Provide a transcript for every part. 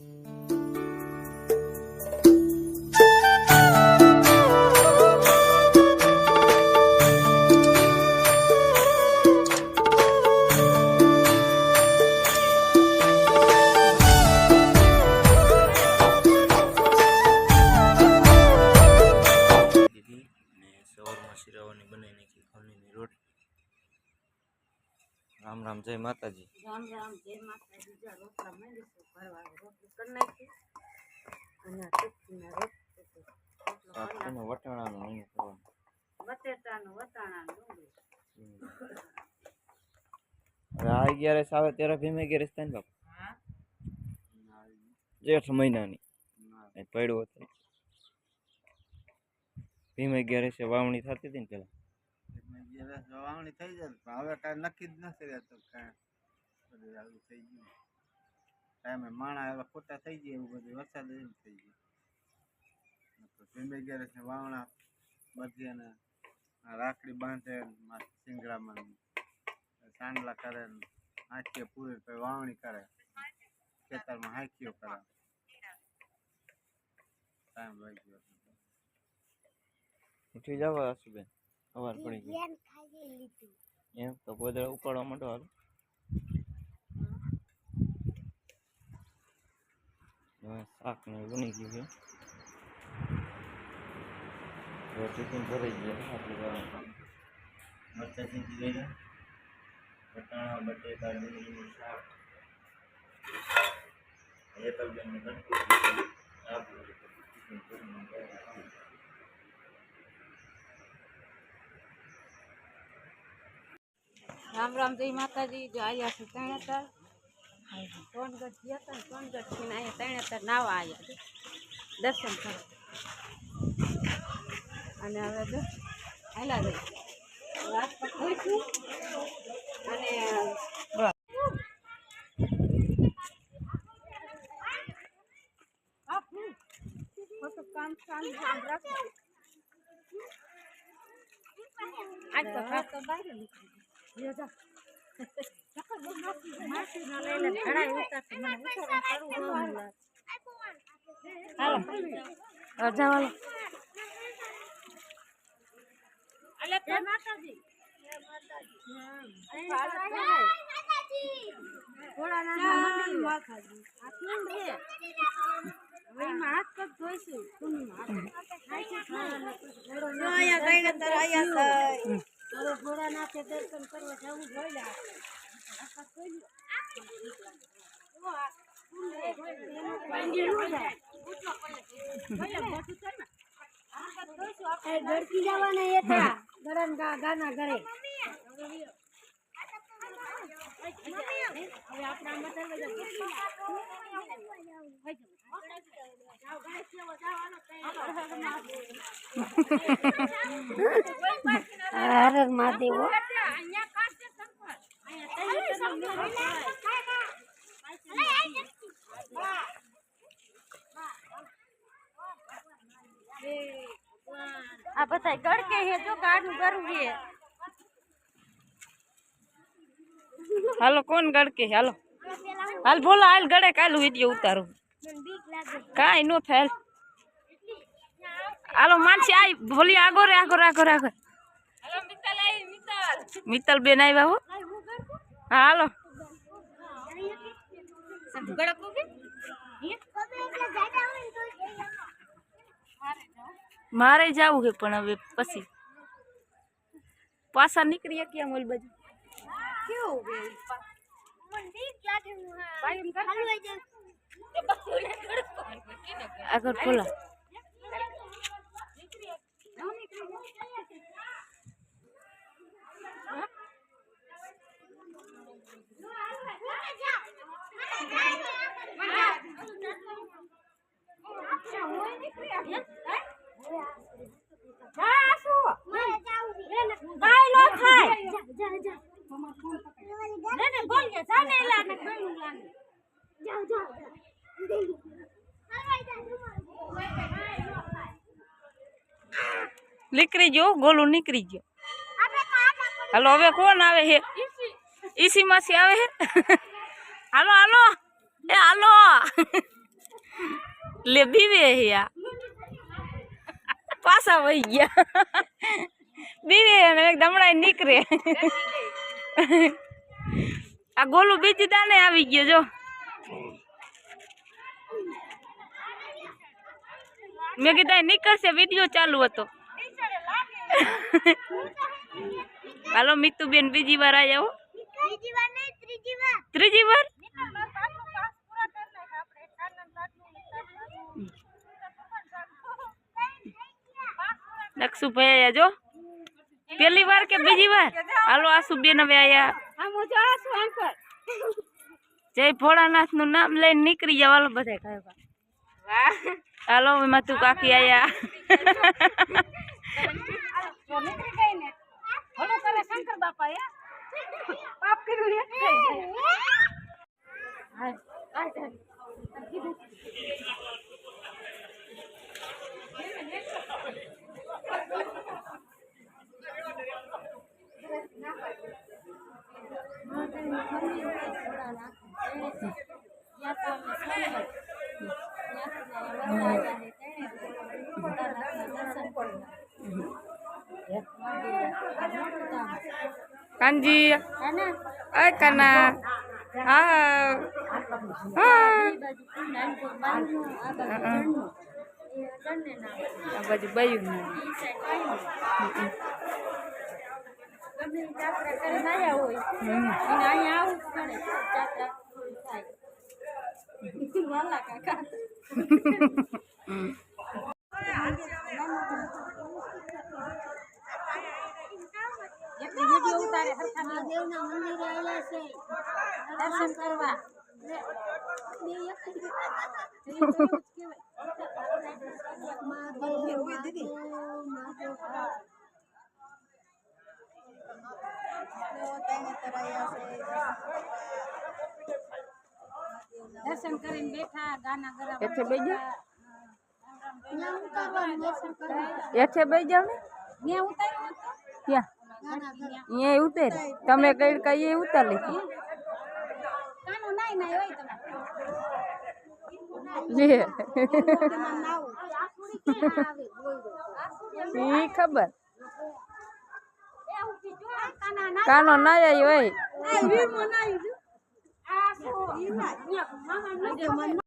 Mm-hmm. Ram જય માતાજી. રામ રામ જય માતાજી. જા રોટલા માંડીશું ભરવા રોટલી કરી નાખી. અને આ રોટલો શાક છે ને વટાણાનું અહીંયા કરવાનું. બટેટાનું વટાણાનું ડુંગળી. હવે આ અગિયારસ આવે ત્યારે ભીમે અગિયારસ થાય ને બાપ. જેઠ મહિનાની. પડ્યો હતો. ભીમ અગિયારસે વાવણી થતી હતી ને પેલા. વાવણી થઈ જાય પણ હવે કાંઈ નક્કી જ નથી રહેતું કાંઈ બધું આવું થઈ ગયું. ટાઈમે માણા એવા ખોટા થઈ ગયા એવું બધું, વરસાદ એમ થઈ ગયું. ધીમે ગેરેસ વાવણા બધી અને રાખડી બાંધે સિંગડામાં સાંડલા કરે હાંકીઓ પૂરી પછી વાવણી કરે. ખેતરમાં હાંકીઓ કરે. ટાઈમ લાગી ગયો ઉઠી જાવ આશુબેન સવાર પડી ગઈ. એમ? તો ગોદડા ઉપાડવા માંડો હાલ. હવે શાક ને બની ગયું છે. ટિફિન ભરાઈ ગયા શીખી ગયા વટાણા બટેકા ડુંગળીનું શાક. હેતલબેનને ગણપતિ આપ્યું ટિફિન ભરીને ગયા. રામ રામ, જય માતાજી. જો આવ્યા છે તણેતર. સોનગઢ ગયા હતા સોનગઢથી અહીંયા તણેતર નાવા આવ્યા છે. દર્શન કર અને હવે જો હાલા રહી. રાત હોઈશું અને. કામ કામ રાખો આજ તો બહાર નીકળી હાલો. જય માતાજી. ધોઈશું. હવે ભોળાનાથે દર્શન કરવા જવું જોઈએ. ગડકી જવાના હતા ગરમ ગાના ઘરે હવે આપણે આમાં જાઓ, ગાય સેવા, જાઓ, હાલો, હર હર મહાદેવ હો. અહીંયા ખાસ છે શંકર. અહીંયા તૈયાર કરવાનું મેળો આ બધા ગળકે હે જો ગાડું ગરું હે. હાલો કોણ ગળકે? હાલો. હાલ બોલો હાલ ગળે કાલું વીડિયો ઉતારું. કાંઈ નો થાય હાલો. માનસી આઈ ભોલી આગો રે આગો રે આગો રે આગો મિત્તલ બેન આવ્યા હો. હા હાલો. મારે જવું છે પણ હવે પછી. પાછા નીકળીએ ક્યાં મોલ બાજુ? આગળ ખોલા. નીકળી ગયો ગોલું નીકળી ગયો. હલો હવે કોણ આવે છે ઈસી માસી આવે છે હાલો હાલો. એ હાલો. લે બીવે હિયા. પાછા વહી ગયા. બીવે અને એક દમડા નીકળે. આ ગોલું બીજી દાને આવી ગયો જો. મેં કીધા નીકળશે વીડિયો ચાલુ હતો. હાલો મિતુબેન બીજી વાર આવ્યા ત્રીજી વાર? ત્રીજી ભાઈ આયા જો. પેલી વાર કે બીજી વાર? હાલો આસુ બેન હવે આયા. જય ભોળાનાથનું નામ લઈને નીકળી જાવ હાલો બધા ખાવા હાલો એમાં તું કાકી આયા. Kanji. eh kana. Ah. Ah. Baju bayung. Kanji અને અહીંયા આવું જ આ બાજુ થાય વીડિયો ઉતારે હરખા દર્શન કરવા દર્શન કરીને બેઠા ગાના ગરા એથે બેજો એથે જાવ ને. ત્યાં ઉતાર્યો હતો? ત્યાં. ઉતર. તમે કઈ કઈ ઉતાર લીધી કાનું નાઈ નાઈ હોય તમે લે ઈ ખબર. કાના ના જાય હોય આ વીમો નાઈ જો આ સો મામા નજે મન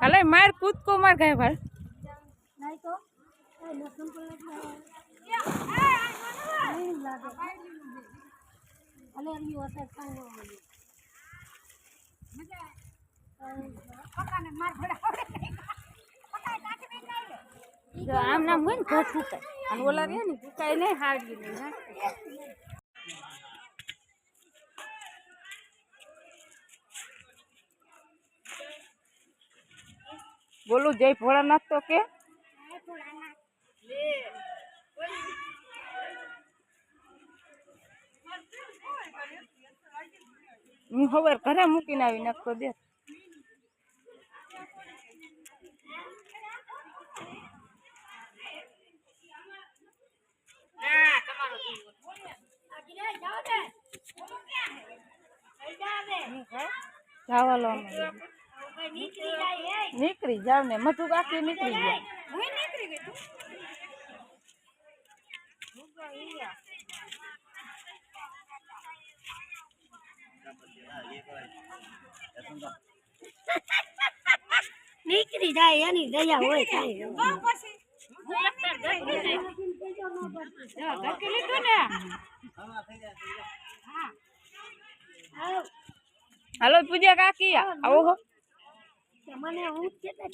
હાલે માર કૂદકો માર ગાય ભાઈ. આમ નામ હોય ને ઘર ફૂકાય અને ઓલા રે ને ફૂકાય નહીં હાર નહીં બોલું જય ભોળાનાથ તો કે. હું ખબર ઘરે મૂકીને આવી નાખતો દે જાવા લો નીકળી જાવ ને મધુ કાકી નીકળી ગયા. નીકળી જાય એની દયા હોય કાંઈ ધક્કી લીધું ને? હાલો પૂજા કાકી આવો હો. મને હું જ